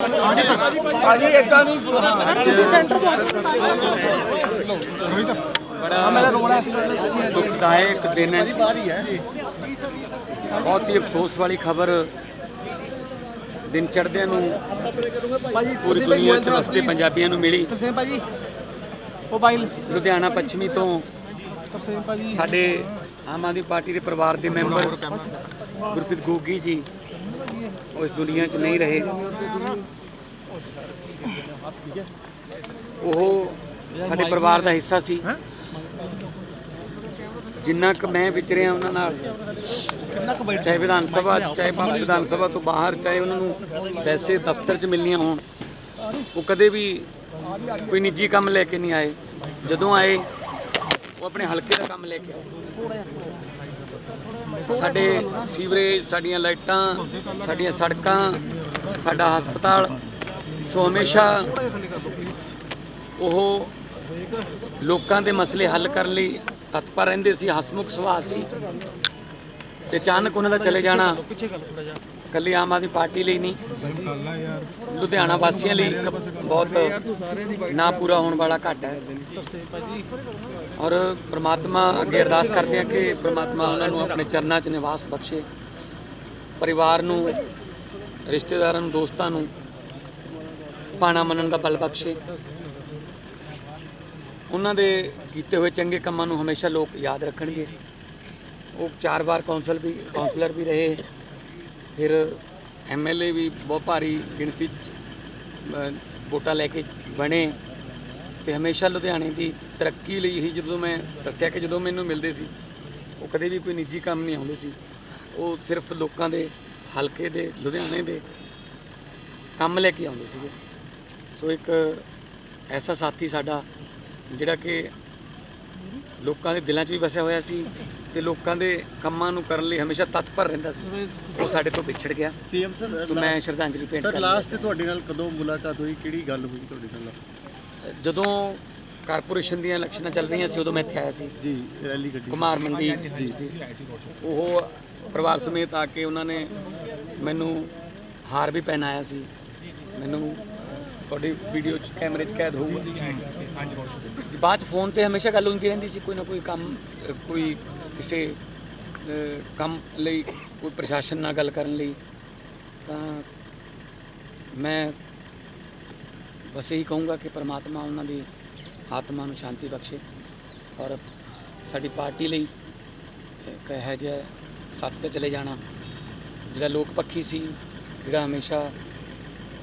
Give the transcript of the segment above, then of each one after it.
ਭਾਜੀ ਇਦਾਂ ਨਹੀਂ ਬੜਾ ਦੁਖਦਾਇਕ ਦਿਨ ਹੈ। ਬਹੁਤ ਹੀ ਅਫਸੋਸ ਵਾਲੀ ਖਬਰ ਦਿਨ ਚੜ੍ਹਦਿਆਂ ਨੂੰ ਪੂਰੀ ਦੁਨੀਆ 'ਚ ਵਸਦੇ ਪੰਜਾਬੀਆਂ ਨੂੰ ਮਿਲੀ। ਤੁਸੀਂ ਭਾਜੀ ਮੋਬਾਈਲ। ਲੁਧਿਆਣਾ ਪੱਛਮੀ ਤੋਂ ਸਾਡੇ ਆਮ ਆਦਮੀ ਪਾਰਟੀ ਦੇ ਪਰਿਵਾਰ ਦੇ ਮੈਂਬਰ ਗੁਰਪ੍ਰੀਤ ਗੋਗੀ ਜੀ। ਉਸ ਇਸ ਦੁਨੀਆ 'ਚ ਨਹੀਂ ਰਹੇ। ਉਹ ਸਾਡੇ ਪਰਿਵਾਰ ਦਾ ਹਿੱਸਾ ਸੀ। ਜਿੰਨਾ ਕੁ ਮੈਂ ਵਿਚਰਿਆ ਉਹਨਾਂ ਨਾਲ, ਚਾਹੇ ਵਿਧਾਨ ਸਭਾ 'ਚ, ਚਾਹੇ ਬਾਹਰ ਵਿਧਾਨ ਸਭਾ ਤੋਂ ਬਾਹਰ, ਚਾਹੇ ਉਹਨਾਂ ਨੂੰ ਵੈਸੇ ਦਫ਼ਤਰ 'ਚ ਮਿਲਣੀਆਂ ਹੋਣ, ਉਹ ਕਦੇ ਵੀ ਕੋਈ ਨਿੱਜੀ ਕੰਮ ਲੈ ਕੇ ਨਹੀਂ ਆਏ। ਜਦੋਂ ਆਏ, ਉਹ ਆਪਣੇ ਹਲਕੇ ਦਾ ਕੰਮ ਲੈ ਕੇ ਆਏ। ਸਾਡੇ ਸੀਵਰੇਜ, ਸਾਡੀਆਂ ਲਾਈਟਾਂ, ਸਾਡੀਆਂ ਸੜਕਾਂ, ਸਾਡਾ ਹਸਪਤਾਲ। ਸੋ ਹਮੇਸ਼ਾ ਉਹ ਲੋਕਾਂ ਦੇ ਮਸਲੇ ਹੱਲ ਕਰਨ ਲਈ ਤਤਪਰ ਰਹਿੰਦੇ ਸੀ, ਹਸਮੁਖ ਸੁਭਾਅ ਸੀ। ਤੇ ਅਚਾਨਕ ਉਹਨਾਂ ਦਾ ਚਲੇ ਜਾਣਾ। ਕੱਲੀ ਆਮ ਆਦਮੀ ਪਾਰਟੀ ਲਈ ਨਹੀਂ। ਲੁਧਿਆਣਾ ਵਾਸੀਆਂ ਲਈ ਇੱਕ ਬਹੁਤ ਨਾ ਪੂਰਾ ਹੋਣ ਵਾਲਾ ਘਾਟਾ ਹੈ। ਔਰ ਪ੍ਰਮਾਤਮਾ ਅੱਗੇ ਅਰਦਾਸ ਕਰਦੇ ਹਾਂ ਕਿ ਪ੍ਰਮਾਤਮਾ ਉਹਨਾਂ ਨੂੰ ਆਪਣੇ ਚਰਨਾਂ 'ਚ ਨਿਵਾਸ ਬਖਸ਼ੇ। ਪਰਿਵਾਰ ਨੂੰ, ਰਿਸ਼ਤੇਦਾਰਾਂ ਨੂੰ, ਦੋਸਤਾਂ ਨੂੰ ਪਾਣਾ ਮੰਨਣ ਦਾ ਬਲ ਬਖਸ਼ੇ। ਉਹਨਾਂ ਦੇ ਕੀਤੇ ਹੋਏ ਚੰਗੇ ਕੰਮਾਂ ਨੂੰ ਹਮੇਸ਼ਾ ਲੋਕ ਯਾਦ ਰੱਖਣਗੇ। ਉਹ ਚਾਰ ਵਾਰ ਕੌਂਸਲ ਵੀ, ਕੌਂਸਲਰ ਵੀ ਰਹੇ। ਫਿਰ ਐਮਐਲਏ ਵੀ ਬਹੁਤ ਭਾਰੀ ਗਿਣਤੀ 'ਚ ਅ, ਵੋਟਾਂ ਲੈ ਕੇ ਬਣੇ ਤੇ ਹਮੇਸ਼ਾ ਲੁਧਿਆਣੇ ਦੀ ਤਰੱਕੀ ਲਈ ਹੀ ਜਦੋਂ ਮੈਂ ਦੱਸਿਆ ਕਿ ਜਦੋਂ ਮੈਨੂੰ ਮਿਲਦੇ ਸੀ ਉਹ ਕਦੇ ਵੀ ਕੋਈ ਨਿੱਜੀ ਕੰਮ ਨਹੀਂ ਆਉਂਦੇ ਸੀ। ਉਹ ਸਿਰਫ ਲੋਕਾਂ ਦੇ ਹਲਕੇ ਦੇ ਲੁਧਿਆਣੇ ਦੇ ਕੰਮ ਲੈ ਕੇ ਆਉਂਦੇ ਸੀਗੇ। ਸੋ ਇੱਕ ਐਸਾ ਸਾਥੀ ਸਾਡਾ ਜਿਹੜਾ ਕਿ ਲੋਕਾਂ ਦੇ ਦਿਲਾਂ 'ਚ ਵੀ ਵਸਿਆ ਹੋਇਆ ਸੀ ਤੇ ਲੋਕਾਂ ਦੇ ਕੰਮਾਂ ਨੂੰ ਕਰਨ ਲਈ ਹਮੇਸ਼ਾ ਤਤਪਰ ਰਹਿੰਦਾ ਸੀ। ਉਹ ਸਾਡੇ ਤੋਂ ਵਿਛੜ ਗਿਆ। ਸੀਐਮ ਸਰ ਸੋ ਮੈਂ ਸ਼ਰਧਾਂਜਲੀ ਭੇਂਟ ਸਰ ਕਰਦਾ ਲਾਸਟ ਤੁਹਾਡੇ ਨਾਲ ਕਦੋਂ ਮੁਲਾਕਾਤ ਹੋਈ? ਕਿਹੜੀ ਗੱਲ ਹੋਈ ਤੁਹਾਡੇ ਨਾਲ? ਜਦੋਂ ਕਾਰਪੋਰੇਸ਼ਨ ਦੀਆਂ ਇਲੈਕਸ਼ਨਾਂ ਚੱਲ ਰਹੀਆਂ ਸੀ ਉਦੋਂ ਮੈਂ ਇੱਥੇ ਆਇਆ ਸੀ। ਜੀ ਰੈਲੀ ਗੱਡੀ ਕੁਮਾਰ ਮੰਡੀ ਉਹ ਪਰਿਵਾਰ ਸਮੇਤ ਆ ਕੇ ਉਹਨਾਂ ਨੇ ਮੈਨੂੰ ਹਾਰ ਵੀ ਪਹਿਨਾਇਆ ਸੀ। ਮੈਨੂੰ ਤੁਹਾਡੀ ਵੀਡੀਓ 'ਚ ਕੈਮਰੇ 'ਚ ਕੈਦ ਹੋਊਗਾ। ਜੀ, ਬਾਅਦ 'ਚ ਫੋਨ ਤੇ ਹਮੇਸ਼ਾ ਗੱਲ ਹੁੰਦੀ ਰਹਿੰਦੀ ਸੀ ਕੋਈ ਨਾ ਕੋਈ ਕੰਮ ਕੋਈ ਕਿਸੇ ਕੰਮ ਲਈ ਕੋਈ ਪ੍ਰਸ਼ਾਸਨ ਨਾਲ ਗੱਲ ਕਰਨ ਲਈ। ਤਾਂ ਮੈਂ ਬਸ ਇਹੀ ਕਹੂੰਗਾ ਕਿ ਪਰਮਾਤਮਾ ਉਹਨਾਂ ਦੀ ਆਤਮਾ ਨੂੰ ਸ਼ਾਂਤੀ ਬਖਸ਼ੇ ਔਰ ਸਾਡੀ ਪਾਰਟੀ ਲਈ ਇੱਕ ਇਹੋ ਜਿਹਾ ਸਾਥ ਤੇ ਚਲੇ ਜਾਣਾ। ਜਿਹੜਾ ਲੋਕ ਪੱਖੀ ਸੀ ਜਿਹੜਾ ਹਮੇਸ਼ਾ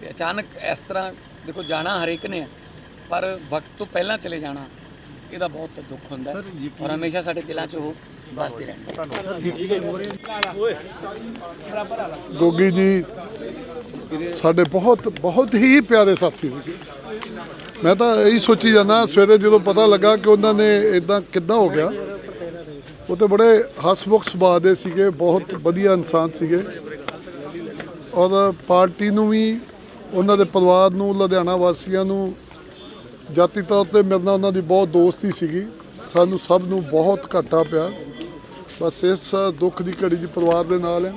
ਤੇ ਅਚਾਨਕ ਇਸ ਤਰ੍ਹਾਂ ਦੇਖੋ ਜਾਣਾ ਹਰੇਕ ਨੇ ਪਰ ਵਕਤ ਤੋਂ ਪਹਿਲਾਂ ਚਲੇ ਜਾਣਾ ਇਹਦਾ ਬਹੁਤ ਦੁੱਖ ਹੁੰਦਾ ਹੈ ਔਰ ਹਮੇਸ਼ਾ ਸਾਡੇ ਦਿਲਾਂ 'ਚ ਉਹ ਵਸਦੇ ਰਹਿਣਗੇ ਗੋਗੀ ਜੀ ਸਾਡੇ ਬਹੁਤ ਬਹੁਤ ਹੀ ਪਿਆਰੇ ਸਾਥੀ ਸੀ। ਮੈਂ ਤਾਂ ਇਹੀ ਸੋਚੀ ਜਾਂਦਾ ਸਵੇਰੇ ਜਦੋਂ ਪਤਾ ਲੱਗਾ ਕਿ ਉਹਨਾਂ ਨੇ ਇਦਾਂ ਕਿੱਦਾਂ ਹੋ ਗਿਆ ਉਹ ਤੇ ਬੜੇ ਹਸਮੁਖ ਸੁਭਾਅ ਦੇ ਸੀਗੇ ਬਹੁਤ ਵਧੀਆ ਇਨਸਾਨ ਸੀਗੇ। ਔਰ ਪਾਰਟੀ ਨੂੰ ਵੀ ਉਹਨਾਂ ਦੇ ਪਰਿਵਾਰ ਨੂੰ, ਲੁਧਿਆਣਾ ਵਾਸੀਆਂ ਨੂੰ, ਜਾਤੀ ਤੌਰ ਤੇ ਮੇਰੇ ਨਾਲ ਉਹਨਾਂ ਦੀ ਬਹੁਤ ਦੋਸਤੀ ਸੀਗੀ। ਸਾਨੂੰ ਸਭ ਨੂੰ ਬਹੁਤ ਘਾਟਾ ਪਿਆ। ਬਸ ਇਸ ਦੁੱਖ ਦੀ ਘੜੀ 'ਚ ਪਰਿਵਾਰ ਦੇ ਨਾਲ ਹੈ।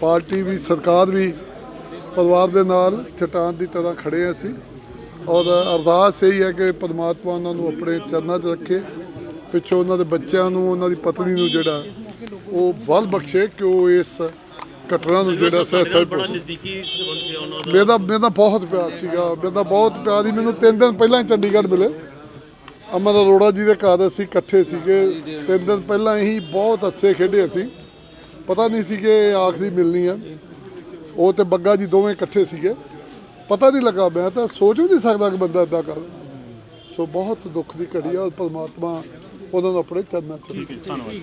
ਪਾਰਟੀ ਵੀ, ਸਰਕਾਰ ਵੀ ਪਰਿਵਾਰ ਦੇ ਨਾਲ ਚਟਾਨ ਦੀ ਤਰ੍ਹਾਂ ਖੜੇ ਹਾਂ ਅਸੀਂ। ਔਰ ਅਰਦਾਸ ਇਹੀ ਹੈ ਕਿ ਪਰਮਾਤਮਾ ਉਹਨਾਂ ਨੂੰ ਆਪਣੇ ਚਰਨਾਂ 'ਚ ਰੱਖੇ। ਪਿੱਛੋਂ ਉਹਨਾਂ ਦੇ ਬੱਚਿਆਂ ਨੂੰ, ਉਹਨਾਂ ਦੀ ਪਤਨੀ ਨੂੰ ਜਿਹੜਾ ਉਹ ਬਲ ਬਖਸ਼ੇ ਕਿ ਉਹ ਇਸ ਘਟਨਾ ਨੂੰ ਜਿਹੜਾ ਸਹਿ ਸਹਿ ਬੜਾ ਨਜ਼ਦੀਕੀ ਮੇਰਾ ਮੇਰਾ ਬਹੁਤ ਪਿਆਰ ਸੀਗਾ। ਮੇਰਾ ਬਹੁਤ ਪਿਆਰ ਸੀ। ਮੈਨੂੰ ਤਿੰਨ ਦਿਨ ਪਹਿਲਾਂ ਹੀ ਚੰਡੀਗੜ੍ਹ ਮਿਲੇ। ਅਮਰ ਅਰੋੜਾ ਜੀ ਦੇ ਘਰ ਅਸੀਂ ਇਕੱਠੇ ਸੀਗੇ। ਤਿੰਨ ਦਿਨ ਪਹਿਲਾਂ ਹੀ ਬਹੁਤ ਹੱਸੇ ਖੇਡੇ ਅਸੀਂ। ਪਤਾ ਨਹੀਂ ਸੀ ਕਿ ਆਖਰੀ ਮਿਲਣੀ ਆ। ਉਹ ਤੇ ਬੱਗਾ ਜੀ ਦੋਵੇਂ ਇਕੱਠੇ ਸੀਗੇ। ਪਤਾ ਨਹੀਂ ਲੱਗਾ। ਮੈਂ ਤਾਂ ਸੋਚ ਵੀ ਨਹੀਂ ਸਕਦਾ ਕਿ ਬੰਦਾ ਇਦਾਂ ਕਰ। ਸੋ ਬਹੁਤ ਦੁੱਖ ਦੀ ਘੜੀ ਆ। ਔਰ ਪਰਮਾਤਮਾ ਉਹਨਾਂ ਨੂੰ ਆਪਣੇ ਚਰਨਾਂ ਚ ਰੱਖੇ।